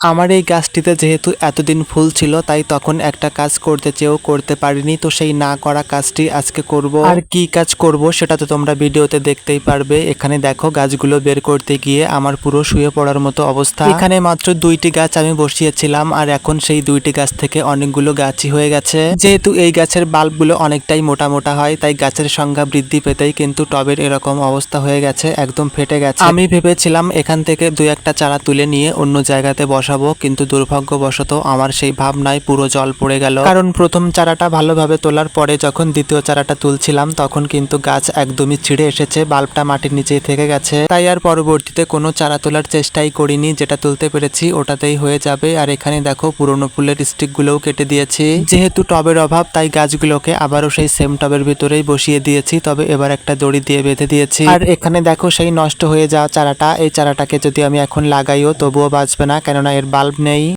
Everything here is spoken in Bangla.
আমার এই গাছটিতে যেহেতু এতদিন ফুল ছিল, তাই তখন একটা কাজ করতে চেয়েও করতে পারিনি। তো সেই না করা কাজটি আজকে করব। আর কি কাজ করব সেটা তো তোমরা ভিডিওতে দেখতেই পারবে। এখানে দেখো, গাছগুলো বের করতে গিয়ে আমার পুরো শুয়ে পড়ার মতো অবস্থা। এখানে মাত্র দুইটি গাছ আমি বসিয়েছিলাম, আর এখন সেই দুইটি গাছ থেকে অনেকগুলো গাছই হয়ে গেছে। যেহেতু এই গাছের বাল্বগুলো অনেকটাই মোটা মোটা হয়, তাই গাছের সংখ্যা বৃদ্ধি পেতেই কিন্তু টবের এরকম অবস্থা হয়ে গেছে, একদম ফেটে গেছে। আমি ভেবেছিলাম এখান থেকে দুই একটা চারা তুলে নিয়ে অন্য জায়গাতে বসাবো, কিন্তু দুর্ভাগ্যবশত আমার সেই ভাবনায় পুরো জল পড়ে গেল। কারণ প্রথম চারাটা ভালোভাবে তোলার পরে যখন দ্বিতীয় চারাটা তুলছিলাম, তখন কিন্তু গাছ একদমই ছিঁড়ে এসেছে, বাল্বটা মাটির নিচেই থেকে গেছে। তাই আর পরবর্তীতে কোনো চারা তোলার চেষ্টাই করিনি, যেটা তুলতে পেরেছি, ওটাতেই হয়ে যাবে। আর এখানে দেখো, পুরনো ফুলের স্টিকগুলোও কেটে দিয়েছি। যেহেতু টবের অভাব, তাই গাছগুলোকে আবারও সেই সেম টবের ভিতরেই বসিয়ে দিয়েছি, তবে এবার একটা দড়ি দিয়ে বেঁধে দিয়েছি। আর এখানে দেখো, সেই নষ্ট হয়ে যাওয়া চারাটা, এই চারাটাকে যদি আমি এখন লাগাইও, তবুও বাঁচবে না, কেননা এর বাল্ব নেই।